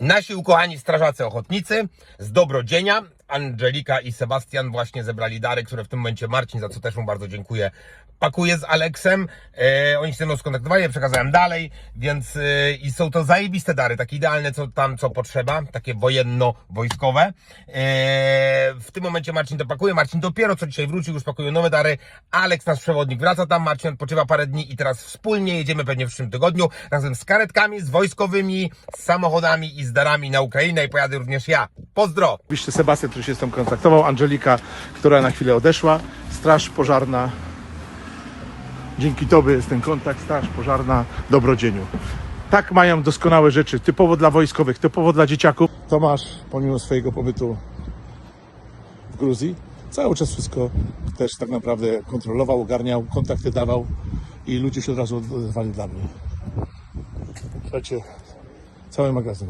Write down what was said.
Nasi ukochani strażacy ochotnicy z Dobrodzienia, Angelika i Sebastian właśnie zebrali dary, które w tym momencie Marcin, za co też mu bardzo dziękuję, pakuje z Aleksem. E, oni się ze mną skontaktowali, ja przekazałem dalej, więc e, i są to zajebiste dary, takie idealne, co tam, co potrzeba, takie wojenno-wojskowe. E, w tym momencie Marcin to pakuje, Marcin dopiero co dzisiaj wrócił, już pakuje nowe dary. Aleks, nasz przewodnik, wraca tam, Marcin odpoczywa parę dni i teraz wspólnie jedziemy pewnie w przyszłym tygodniu, razem z karetkami, z wojskowymi, z samochodami i z darami na Ukrainę i pojadę również ja. Pozdro! Oczywiście Sebastian, który się z tą kontaktował, Angelika, która na chwilę odeszła, Straż Pożarna. Dzięki Tobie jest ten kontakt, Straż Pożarna, Dobrodzieniu. Tak mają doskonałe rzeczy, typowo dla wojskowych, typowo dla dzieciaków. Tomasz, pomimo swojego pobytu w Gruzji, cały czas wszystko też tak naprawdę kontrolował, ogarniał, kontakty dawał i ludzie się od razu odezwali dla mnie. Słuchajcie, cały magazyn.